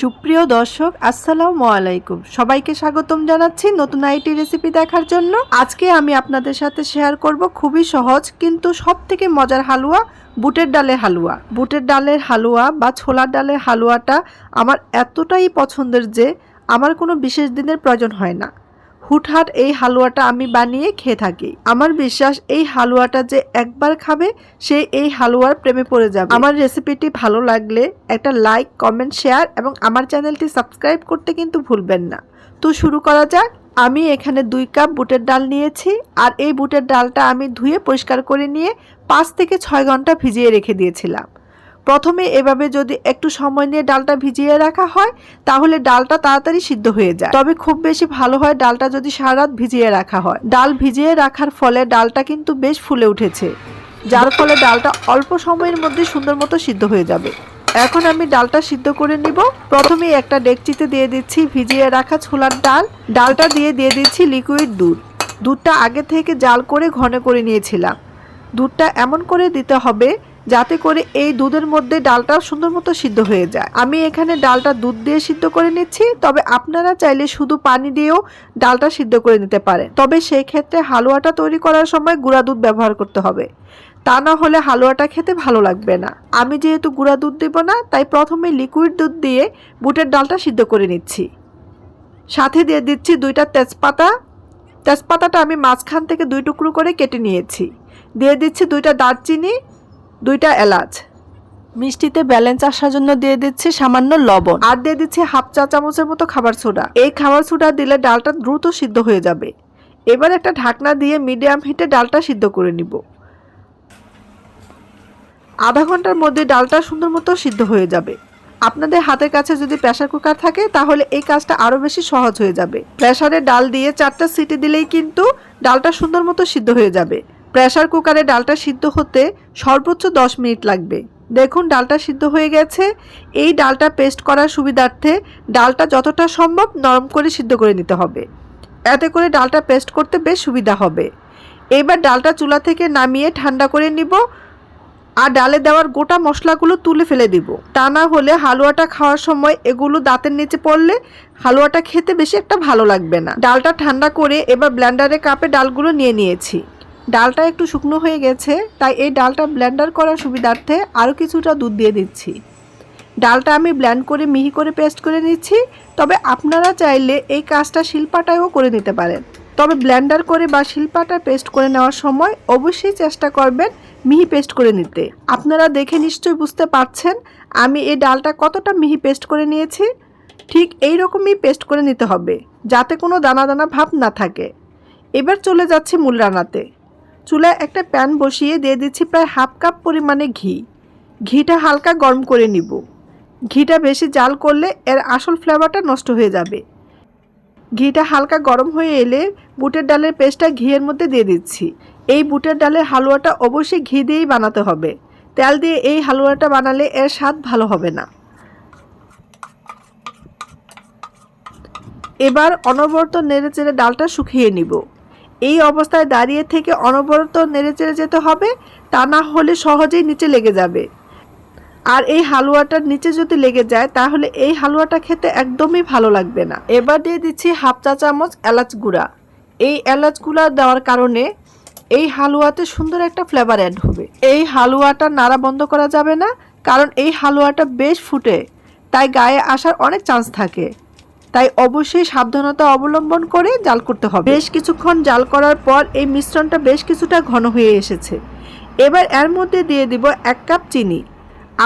সুপ্রিয় দর্শক, আসসালাম আলাইকুম। সবাইকে স্বাগতম জানাচ্ছি নতুন আইটি রেসিপি দেখার জন্য। আজকে আমি আপনাদের সাথে শেয়ার করব খুবই সহজ কিন্তু সব থেকে মজার হালুয়া বুটের ডালের হালুয়া। বুটের ডালের হালুয়া বা ছোলার ডালের হালুয়াটা আমার এতটাই পছন্দের যে আমার কোনো বিশেষ দিনের প্রয়োজন হয় না। হুটহাট এই হালুয়াটা আমি বানিয়ে খেয়ে থাকি। আমার বিশ্বাস, এই হালুয়াটা যে একবার খাবে, সে এই হালুয়ার প্রেমে পড়ে যাবে। আমার রেসিপিটি ভালো লাগলে একটা লাইক, কমেন্ট, শেয়ার এবং আমার চ্যানেলটি সাবস্ক্রাইব করতে কিন্তু ভুলবেন না। তো শুরু করা যাক। আমি এখানে দুই কাপ বুটের ডাল নিয়েছি আর এই বুটের ডালটা আমি ধুয়ে পরিষ্কার করে নিয়ে পাঁচ থেকে ছয় ঘণ্টা ভিজিয়ে রেখে দিয়েছিলাম। প্রথমে এভাবে যদি একটু সময় নিয়ে ডালটা ভিজিয়ে রাখা হয়, তাহলে ডালটা তাড়াতাড়ি সিদ্ধ হয়ে যায়। তবে খুব বেশি ভালো হয় ডালটা যদি সারা রাত ভিজিয়ে রাখা হয়। ডাল ভিজিয়ে রাখার ফলে ডালটা কিন্তু বেশ ফুলে উঠেছে, যার ফলে ডালটা অল্প সময়ের মধ্যে সুন্দর মতো সিদ্ধ হয়ে যাবে। এখন আমি ডালটা সিদ্ধ করে নিব। প্রথমে একটা ডেকচিতে দিয়ে দিচ্ছি ভিজিয়ে রাখা ছোলার ডাল। ডালটা দিয়ে দিয়ে দিচ্ছি লিকুইড দুধ। দুধটা আগে থেকে জাল করে ঘন করে নিয়েছিলাম। দুধটা এমন করে দিতে হবে যাতে করে এই দুধের মধ্যে ডালটা সুন্দর মতো সিদ্ধ হয়ে যায়। আমি এখানে ডালটা দুধ দিয়ে সিদ্ধ করে নিচ্ছি, তবে আপনারা চাইলে শুধু পানি দিয়েও ডালটা সিদ্ধ করে নিতে পারেন। তবে সেই ক্ষেত্রে হালুয়াটা তৈরি করার সময় গুঁড়া দুধ ব্যবহার করতে হবে। তা না হলে হালুয়াটা খেতে ভালো লাগবে না। আমি যেহেতু গুঁড়া দুধ দেব না, তাই প্রথমে লিকুইড দুধ দিয়ে বুটের ডালটা সিদ্ধ করে নিচ্ছি। সাথে দিয়ে দিচ্ছি দুইটা তেজপাতা। তেজপাতাটা আমি মাঝখান থেকে দুই টুকরো করে কেটে নিয়েছি। দিয়ে দিচ্ছি দুইটা দারচিনি। দুইটা এলাচ। মিষ্টিতে ব্যালেন্স আসার জন্য দিয়ে দিচ্ছি সামান্য লবণ। আর দিয়ে দিচ্ছি হাফ চা চামচের মতো খাবার সোডা। এই খাবার সোডা দিলে ডালটা দ্রুত সিদ্ধ হয়ে যাবে। এবার একটা ঢাকনা দিয়ে মিডিয়াম হিটে ডালটা সিদ্ধ করে নিব। আধা ঘণ্টার মধ্যে ডালটা সুন্দর মতো সিদ্ধ হয়ে যাবে। আপনাদের হাতের কাছে যদি প্রেসার কুকার থাকে, তাহলে এই কাজটা আরও বেশি সহজ হয়ে যাবে। প্রেসারে ডাল দিয়ে চারটা সিটি দিলেই কিন্তু ডালটা সুন্দর মতো সিদ্ধ হয়ে যাবে। প্রেসার কুকারে ডালটা সিদ্ধ হতে সর্বোচ্চ দশ মিনিট লাগবে। দেখুন, ডালটা সিদ্ধ হয়ে গেছে। এই ডালটা পেস্ট করার সুবিধার্থে ডালটা যতটা সম্ভব নরম করে সিদ্ধ করে নিতে হবে। এতে করে ডালটা পেস্ট করতে বেশ সুবিধা হবে। এবার ডালটা চুলা থেকে নামিয়ে ঠান্ডা করে নিব আর ডালে দেওয়ার গোটা মশলাগুলো তুলে ফেলে দিব। তা না হলে হালুয়াটা খাওয়ার সময় এগুলো দাঁতের নিচে পড়লে হালুয়াটা খেতে বেশি একটা ভালো লাগবে না। ডালটা ঠান্ডা করে এবার ব্ল্যান্ডারে কাপে ডালগুলো নিয়ে নিয়েছি। ডালটা একটু শুকনো হয়ে গেছে, তাই এই ডালটা ব্লেন্ডার করার সুবিধার্থে আরও কিছুটা দুধ দিয়ে দিচ্ছি। ডালটা আমি ব্ল্যান্ড করে মিহি করে পেস্ট করে নিচ্ছি, তবে আপনারা চাইলে এই কাজটা শিলপাটায়ও করে নিতে পারেন। তবে ব্ল্যান্ডার করে বা শিলপাটা পেস্ট করে নেওয়ার সময় অবশ্যই চেষ্টা করবেন মিহি পেস্ট করে নিতে। আপনারা দেখে নিশ্চয়ই বুঝতে পারছেন আমি এই ডালটা কতটা মিহি পেস্ট করে নিয়েছি। ঠিক এই রকমই পেস্ট করে নিতে হবে, যাতে কোনো দানা দানা ভাব না থাকে। এবার চলে যাচ্ছে মূল রান্নাতে। চুলায় একটা প্যান বসিয়ে দিয়ে দিচ্ছি প্রায় হাফ কাপ পরিমাণে ঘি। ঘিটা হালকা গরম করে নিব। ঘিটা বেশি জাল করলে এর আসল ফ্লেভারটা নষ্ট হয়ে যাবে। ঘিটা হালকা গরম হয়ে এলে বুটের ডালের পেস্টটা ঘিয়ের মধ্যে দিয়ে দিচ্ছি। এই বুটের ডালের হালুয়াটা অবশ্যই ঘি দিয়েই বানাতে হবে। তেল দিয়ে এই হালুয়াটা বানালে এর স্বাদ ভালো হবে না। এবার অনবরত নেড়েচেড়ে ডালটা শুকিয়ে নিব। এই অবস্থায় দাঁড়িয়ে থেকে অনবরত নেড়েচেড়ে যেতে হবে, তা না হলে সহজেই নিচে লেগে যাবে। আর এই হালুয়াটার নিচে যদি লেগে যায়, তাহলে এই হালুয়াটা খেতে একদমই ভালো লাগবে না। এবার দিয়ে দিচ্ছি হাফ চা চামচ এলাচ গুঁড়া। এই এলাচ গুঁড়া দেওয়ার কারণে এই হালুয়াতে সুন্দর একটা ফ্লেভার অ্যাড হবে। এই হালুয়াটা নাড়া বন্ধ করা যাবে না, কারণ এই হালুয়াটা বেশ ফুটে, তাই গায়ে আসার অনেক চান্স থাকে। তাই অবশ্যই সাবধানতা অবলম্বন করে জাল করতে হবে। বেশ কিছুক্ষণ জাল করার পর এই মিশ্রণটা বেশ কিছুটা ঘন হয়ে এসেছে। এবার এর মধ্যে দিয়ে দিব এক কাপ চিনি।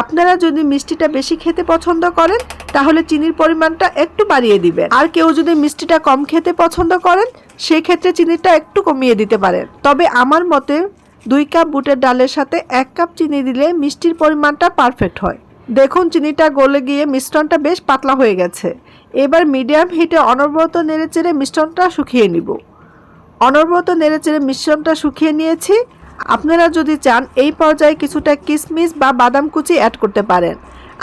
আপনারা যদি মিষ্টিটা বেশি খেতে পছন্দ করেন, তাহলে চিনির পরিমাণটা একটু বাড়িয়ে দিবেন। আর কেউ যদি মিষ্টিটা কম খেতে পছন্দ করেন, সেক্ষেত্রে চিনিটা একটু কমিয়ে দিতে পারেন। তবে আমার মতে দুই কাপ বুটের ডালের সাথে এক কাপ চিনি দিলে মিষ্টির পরিমাণটা পারফেক্ট হয়। দেখুন, চিনিটা গলে গিয়ে মিশ্রণটা বেশ পাতলা হয়ে গেছে। এবার মিডিয়াম হিটে অনবরত নেড়েচেড়ে মিশ্রণটা শুকিয়ে নিব। অনবরত নেড়েচেড়ে মিশ্রণটা শুকিয়ে নিয়েছি। আপনারা যদি চান, এই পর্যায়ে কিছুটা কিশমিশ বা বাদাম কুচি অ্যাড করতে পারেন।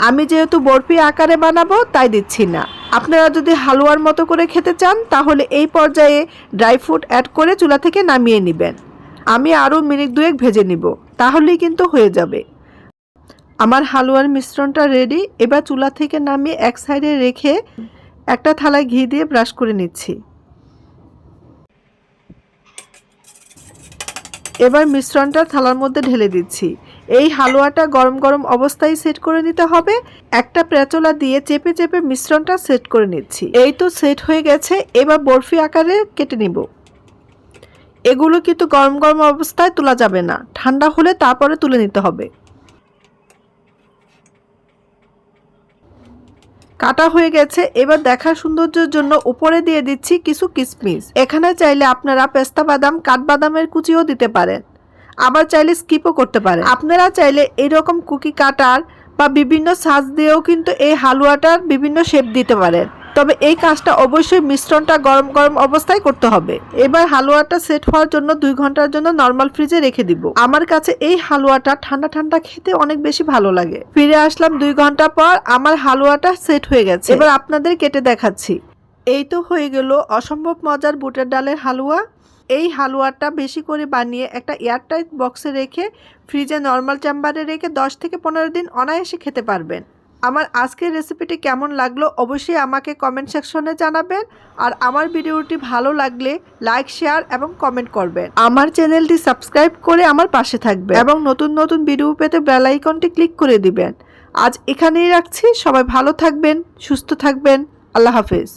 আমি যেহেতু বরফি আকারে বানাবো, তাই দিচ্ছি না। আপনারা যদি হালুয়ার মতো করে খেতে চান, তাহলে এই পর্যায়ে ড্রাই ফ্রুট অ্যাড করে চুলা থেকে নামিয়ে নেবেন। আমি আরও মিনিট দুয়েক ভেজে নিব, তাহলেই কিন্তু হয়ে যাবে। আমার হালুয়ার মিশ্রণটা রেডি এবার চুলা থেকে নামিয়ে এক সাইডে রেখে একটা থালায় ঘি দিয়ে ব্রাশ করে নিচ্ছি। এবার মিশ্রণটা থালার মধ্যে ঢেলে দিচ্ছি। এই হালুয়াটা গরম গরম অবস্থায় সেট করে নিতে হবে। একটা প্রেচলা দিয়ে চেপে চেপে মিশ্রণটা সেট করে নিচ্ছি। এই তো সেট হয়ে গেছে, এবার বরফি আকারে কেটে নিব। এগুলো কিন্তু গরম গরম অবস্থায় তোলা যাবে না। ঠান্ডা হলে তারপরে তুলে নিতে হবে। কাটা হয়ে গেছে, এবার দেখার সৌন্দর্যের জন্য উপরে দিয়ে দিচ্ছি কিছু কিসমিস। এখানে চাইলে আপনারা পেস্তা বাদাম কাঠবাদামের কুচিও দিতে পারেন। আবার চাইলে স্কিপও করতে পারেন। আপনারা চাইলে এরকম কুকি কাটার বা বিভিন্ন সাজ দিয়েও কিন্তু এই হালুয়াটার বিভিন্ন শেপ দিতে পারেন। তবে এই কাজটা অবশ্যই মিশ্রণটা গরম গরম অবস্থায় করতে হবে। এবার হালুয়াটা সেট হওয়ার জন্য দুই ঘণ্টার জন্য নর্মাল ফ্রিজে রেখে দিব। আমার কাছে এই হালুয়াটা ঠান্ডা ঠান্ডা খেতে অনেক বেশি ভালো লাগে। ফিরে আসলাম দুই ঘণ্টা পর আমার হালুয়াটা সেট হয়ে গেছে। এবার আপনাদের কেটে দেখাচ্ছি। এই তো হয়ে গেল অসম্ভব মজার বুটের ডালের হালুয়া। এই হালুয়াটা বেশি করে বানিয়ে একটা এয়ারটাইট বক্সে রেখে ফ্রিজে নর্মাল চেম্বারে রেখে দশ থেকে পনেরো দিন অনায়াসে খেতে পারবেন। আমার আজকের রেসিপিটি কেমন লাগল অবশ্যই আমাকে কমেন্ট সেকশনে জানাবেন। আর আমার ভিডিওটি ভালো লাগলে লাইক শেয়ার এবং কমেন্ট করবেন। আমার চ্যানেলটি সাবস্ক্রাইব করে আমার পাশে থাকবে এবং নতুন নতুন ভিডিও পেতে বেল আইকনটি ক্লিক করে দিবেন। আজ এখানেই রাখছি। সবাই ভালো থাকবেন, সুস্থ থাকবেন। আল্লাহ হাফেজ।